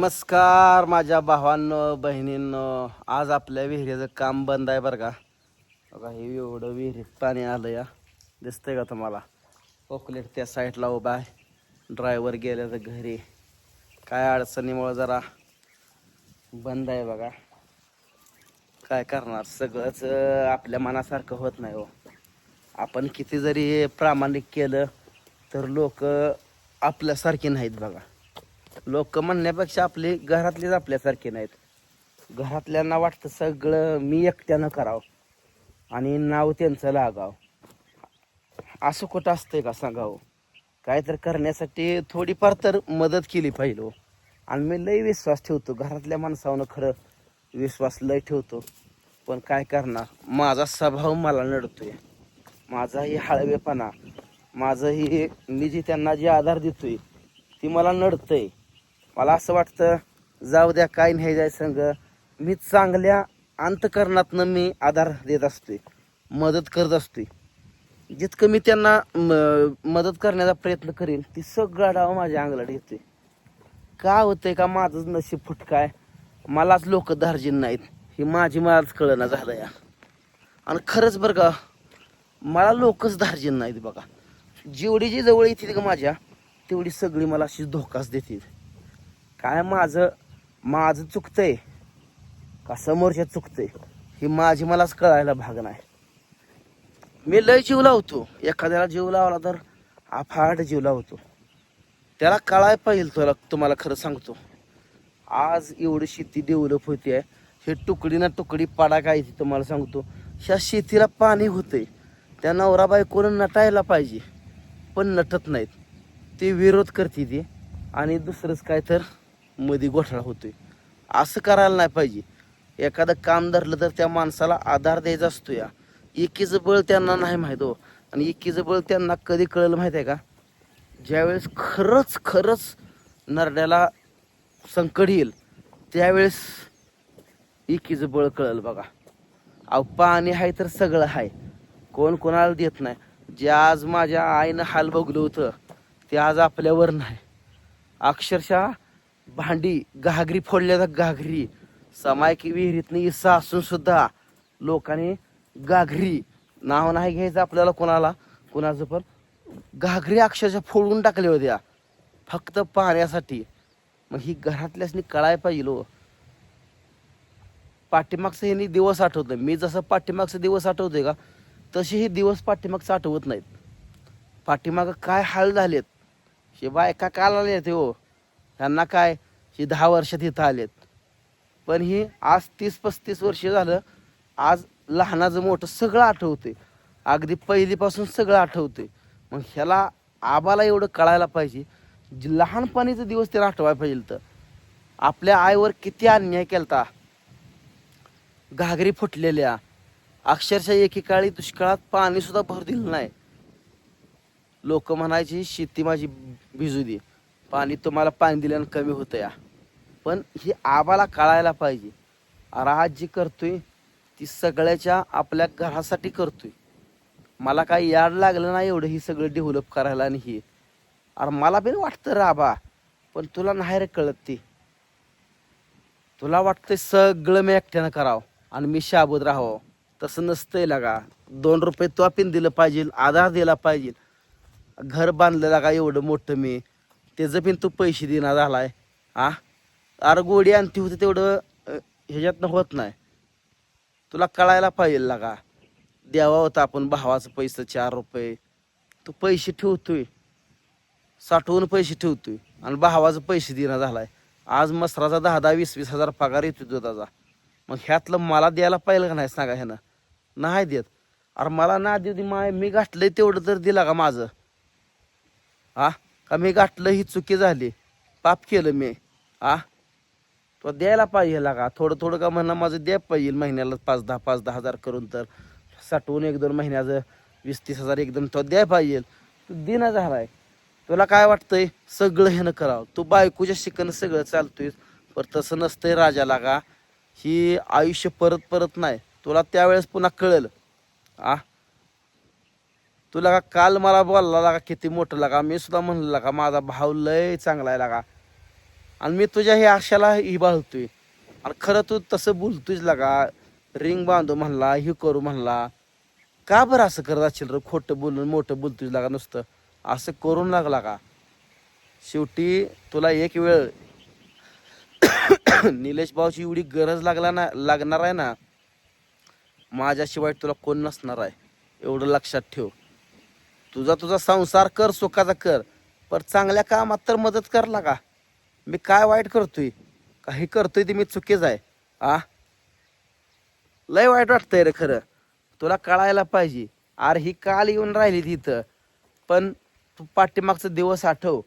नमस्कार माझ्या भावांनो बहिणींनो. आज आपल्या विहिरीचं काम बंद आहे बरं का. बघा हे एवढं विहिरीत पाणी आलं या दिसतंय का तुम्हाला? ओकलेट त्या साईडला उभा आहे. ड्रायव्हर गेल्या तर घरी. काय अडचणीमुळं जरा बंद आहे बघा. काय करणार? सगळंच आपल्या मनासारखं होत नाही हो. आपण किती जरी प्रामाणिक केलं तर लोक आपल्यासारखी नाहीत बघा. लोक म्हणण्यापेक्षा आपले घरातलेच आपल्यासारखे नाहीत. घरातल्यांना वाटतं सगळं मी एकट्यानं करावं आणि नाव त्यांचं लागावं. असं कुठं असतंय का सांगावं हो? काय तर करण्यासाठी थोडीफार तर मदत केली पाहिजे हो. आणि मी लय विश्वास ठेवतो घरातल्या माणसावनं खरं विश्वास लय ठेवतो. पण काय करणार? माझा स्वभाव मला नडतोय. माझाही हळवेपणा माझंही मी जी त्यांना जे आधार देतोय ती मला नडतंय. मला असं वाटतं जाऊ द्या काय नाही जाय संग. मी चांगल्या अंतकरणातनं मी आधार देत असते मदत करत असते जितकं मी त्यांना म- मदत करण्याचा प्रयत्न करेन ती सगळा डाव माझ्या अंगलट येते का होतंय का माझंच नशीब फुटकाय? मलाच लोक दार्जिन नाहीत. ही माझी मलाच कळना झालं या. आणि खरंच बरं का मला लोकच दार्जिन नाहीत बघा. जेवढी जी जवळ येते का माझ्या तेवढी सगळी मला अशी धोकाच देतील. काय माझं माझं चुकतंय? का समोरच्या चुकतंय? ही माझी मलाच कळायला भाग नाही. मी लय जीव लावतो. एखाद्याला जीव लावला तर आफाट जीव लावतो. त्याला कळाय पाहिजे तुला तुम्हाला खरं सांगतो. आज एवढी शेती डेव्हलप होते हे तुकडी ना तुकडी पाडा काय ती तुम्हाला सांगतो. ह्या शेतीला पाणी होतंय. त्या नवरा बायकोनं नटायला पाहिजे. पण नटत नाहीत. ते विरोध करते ते. आणि दुसरंच काय तर मध्ये घोटाळा होतोय. असं करायला नाही पाहिजे. एखादं काम धरलं तर त्या माणसाला आधार द्यायचा असतो या. एकीचं बळ त्यांना नाही माहीत हो. आणि एकीचं बळ त्यांना कधी कळलं माहीत आहे का? ज्यावेळेस खरंच खरंच नरड्याला संकट येईल त्यावेळेस एकीचं बळ कळलं बघा. अहो पाणी आहे तर सगळं आहे. कोण कोणाला देत नाही. जे आज माझ्या आईनं हाल बघलं होतं ते आज आपल्यावर नाही. अक्षरशः भांडी घागरी फोडल्या तर घागरी. समायकी विहिरीतनं इसा असून सुद्धा लोकांनी घागरी. नाव नाही घ्यायचं आपल्याला कोणाला कोणाचं पण. घागरी अक्षरशः फोडून टाकल्या होत्या. फक्त पाण्यासाठी. मग ही घरातल्यासनी कळाय पाहिजे हो. पाठीमागचं हे दिवस आठवत मी जसं पाठीमागचं दिवस आठवतोय का तसे हे दिवस पाठीमागचं आठवत नाहीत. पाठीमागं काय हाल झालेत हे बायका काल आलेत हो. ह्यांना काय हे दहा वर्षात इथं आलेत. पण ही आज तीस पस्तीस वर्ष झालं आज लहानाचं मोठं सगळं आठवते अगदी पहिलीपासून सगळं आठवते मग ह्याला आबाला एवढं कळायला पाहिजे जे लहानपणीचा दिवस त्याला आठवायला पाहिजे तर आपल्या आईवर किती अन्याय केलता. घागरी फुटलेल्या अक्षरशः एकेकाळी दुष्काळात पाणीसुद्धा भर दिलं नाही. लोक म्हणायची शेती माझी भिजू दे. पाणी तुम्हाला पाणी दिल्यानं कमी होतं या. पण ही आबाला कळायला पाहिजे. राहत जी करतोय ती सगळ्याच्या आपल्या घरासाठी करतोय. मला काही याड लागलं नाही एवढं ही सगळं डेव्हलप करायला आणि हे. अरे मला बी वाटतं राबा पण तुला नाही रे कळत ते. तुला वाटतंय सगळं मी एकट्यानं करावं आणि मी शाबूत राहावं. तसं नसतंय लागा. दोन रुपये तो आपण दिलं पाहिजे आधार दिला पाहिजे. घर बांधलं लागा एवढं मोठं मी. त्याचं पण तू पैसे देणार झालाय. आ? अरे गोडी आणती होती तेवढं ह्याच्यातनं होत नाही. तुला कळायला पाहिजे लागा द्यावा होता आपण भावाचं पैसे चार रुपये. तू पैसे ठेवतोय. साठवून पैसे ठेवतोय. आणि भावाचं पैसे देणं झालाय. आज मसराचा दहा दहा वीस वीस हजार पगार येतो दुधाचा मग ह्यातलं मला द्यायला पाहिलं का नाही सांगा ह्यानं? नाही देत. अरे मला ना देऊ दे माय मी गाठलंय तेवढं तर दिला का माझं? हा मी गाठलं ही चुकी झाली. पाप केलं मी. आ? तो द्यायला पाहिजे का? थोडं थोडं का म्हणा माझं द्या पाहिजे महिन्याला पाच दहा पाच दहा हजार करून तर. साठवून एक दोन महिन्याचं वीस तीस हजार एकदम तो द्याय पाहिजे. तू दिना झालाय. तुला काय वाटतंय? सगळं ह्यानं करावं. तू बायकोच्या शिकणं सगळं चालतोय पर तसं नसतंय राजाला का? ही आयुष्य परत परत नाही. तुला त्यावेळेस पुन्हा कळेल. आ? तुला का काल मला बोलला लागा किती मोठं लागा? मी सुद्धा म्हणलं लागा माझा भाव लय चांगला आहे लागा. आणि मी तुझ्या हे आशाला ही बाळतोय आणि खरं तू तसं बोलतोयच लागा रिंग बांधू म्हणला ही करू म्हणला. का बरं असं करत असेल रे? खोटं बोलून मोठं बोलतोय लागा नुसतं. असं करून लागला का शेवटी तुला एक वेळ निलेश भाऊची एवढी गरज लागला ना लागणार आहे ना माझ्याशिवाय तुला कोण नसणार आहे. एवढं लक्षात ठेव. तुझा तुझा संसार कर सुखाचा कर पण चांगल्या कामात तर मदत कर लागा मी काय वाईट करतोय? काही करतोय ते मी चुकीच आहे. आ? लय वाईट वाटतंय रे खरं. तुला कळायला पाहिजे. अरे ही काल येऊन राहिली तिथं. पण तू पाठीमागचं दिवस आठव.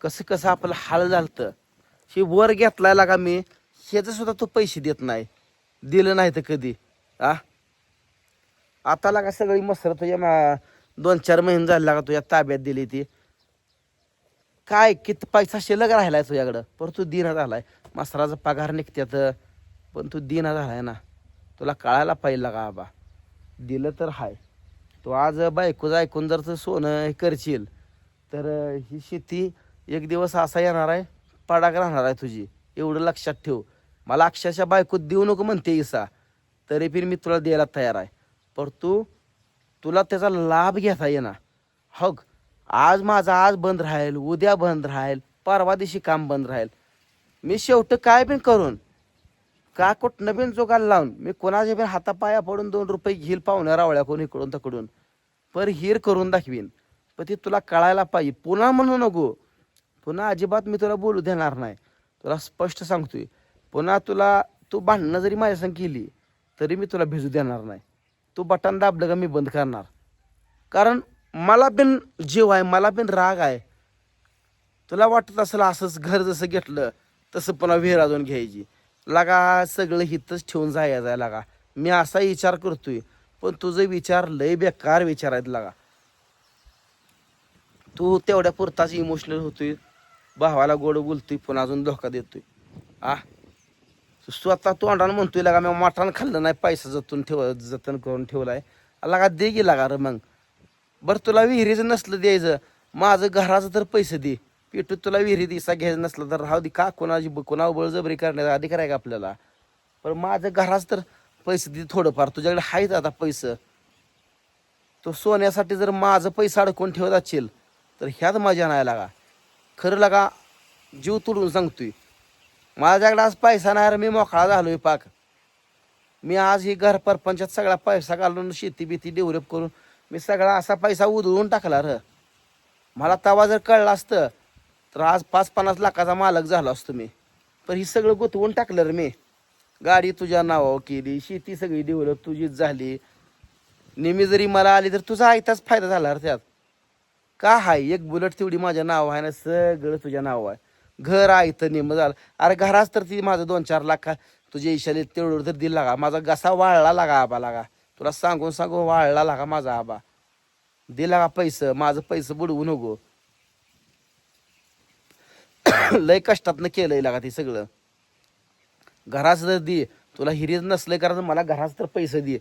कसं कसं आपलं हाल झालतं. ही वर घेतलाय लागा मी. ह्याचं सुद्धा तू पैसे देत नाही. दिलं नाही तर कधी. आ? आता लागा सगळी मसर तुझ्या मा- दोन चार महिने झाले लागा तुझ्या ताब्यात दिली ती. काय किती पैसा शिल्लक राहिलाय तुझ्याकडं? पण तू दिना झालाय. मसराचा पगार निघत्यात. पण तू दिना झालाय ना. तुला कळायला पाहिजे का आबा दिलं तर हाय. तू आज बायकोचं ऐकून जर तू सोनं हे करशील तर ही शेती एक दिवस असा येणार आहे पडाक राहणार आहे तुझी. एवढं लक्षात ठेव. मला अक्षरशः बायको देऊ नको म्हणते इसा. तरी पण मी तुला द्यायला तयार आहे. पर तू तुला त्याचा लाभ घेता येणार. हग आज माझा आज बंद राहील उद्या बंद राहील परवा दिवशी काम बंद राहील. मी शेवट काय पण करून का कुठनं नवीन जोगाला लावून मी कोणाच्या पण हातापाया पडून दोन रुपये घेईल पाहुण्या रावळ्या कोण इकडून तकडून. पर हिर करून दाखवीन. पण ते तुला कळायला पाहिजे. पुन्हा म्हणू नको. पुन्हा अजिबात मी तुला बोलू देणार नाही. तुला स्पष्ट सांगतोय. पुन्हा तुला तू भांडणं जरी माझ्या केली तरी मी तुला भिजू देणार नाही. तू बटन दाबलं का मी बंद करणार. कारण मला पण जीव आहे मला पण राग आहे. तुला वाटत असेल असंच घर जसं घेतलं तसं पुन्हा विहीर अजून घ्यायची. लागा सगळं हितच ठेवून जायचं आहे लागा. मी असा विचार करतोय पण तुझे विचार लय बेकार विचार आहेत लागा. तू तेवढ्या पुरताच इमोशनल होतोय भावाला गोड बोलतोय पुन्हा अजून धोका देतोय. आ? स्वतः तोंडानं म्हणतोय लागा मी मटण खाल्लं नाही पैसा जतून ठेव जतन करून ठेवलाय. लागा दे गेला लागा रे मग. बरं तुला विहिरीचं नसलं द्यायचं माझं घराचं तर पैसे दे. पेटू तुला विहिरी दिसा घ्यायचं नसलं तर राहू दे. का कोणाची कोणावर बळजबरी करण्याचा अधिकार आहे का आपल्याला? पण माझं घराचं तर पैसे दे थोडंफार. तुझ्याकडे आहेत आता पैसं. तो सोन्यासाठी जर माझं पैसा अडकून ठेवत असेल तर ह्यात माझ्या नाही लागा. खरं लागा जीव तुडून सांगतोय. माझ्याकडे आज पैसा नाही रे मी मोकळा झालोय पाक. मी आज ही घर परपंचात सगळा पैसा घालून शेती बिती डेव्हलप करून मी सगळा असा पैसा उधळून टाकला र. मला तवा जर कळलं असतं तर आज पाच पन्नास लाखाचा मालक झालो असतो मी. पण ही सगळं गुंतवून टाकलं रे मी. गाडी तुझ्या नावावर केली शेती सगळी डेव्हलप तुझीच झाली. नेहमी जरी मला आली तर तुझा आयताच फायदा झाला रे त्यात. का हाय? एक बुलेट तेवढी माझ्या नाव आहे ना सगळं तुझ्या नाव आहे. घर आहे तर नेम झालं. अरे घराच तर ती माझं दोन चार लाख तुझ्या इशाले तेवढं तर दिला लागा. माझा घसा वाळला लागा आबा लागा. तुला सांगून सांगून वाळला लागा माझा आबा. दिला का पैसे. माझं पैसे बुडवू नको. लय कष्टातनं केलंय लागा ते सगळं. घरास तर दे. तुला हिरीज नसलं कारण मला घरास तर पैसे दे.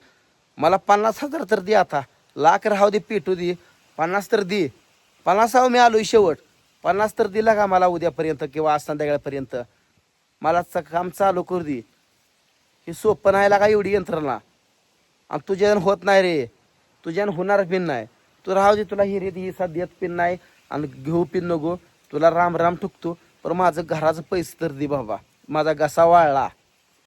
मला पन्नास हजार तर दे आता. लाख राहू दे पेटू दे. पन्नास तर दे. पन्नासावं मी आलोय शेवट. पन्नास तर दिला का मला उद्यापर्यंत किंवा आज संध्याकाळपर्यंत? मला च- काम चालू करू दे. हे सोपं नाही लागा एवढी यंत्रणा. आणि तुझ्यानं होत नाही रे. तुझ्यानं होणार पिन नाही. तू राहू दे तुला हिरे ही देत पिन नाही. आणि घेऊ पिन नको. तुला राम राम ठुकतो. पण माझं घराचं पैसे तर दे बाबा. माझा घसा वाळला.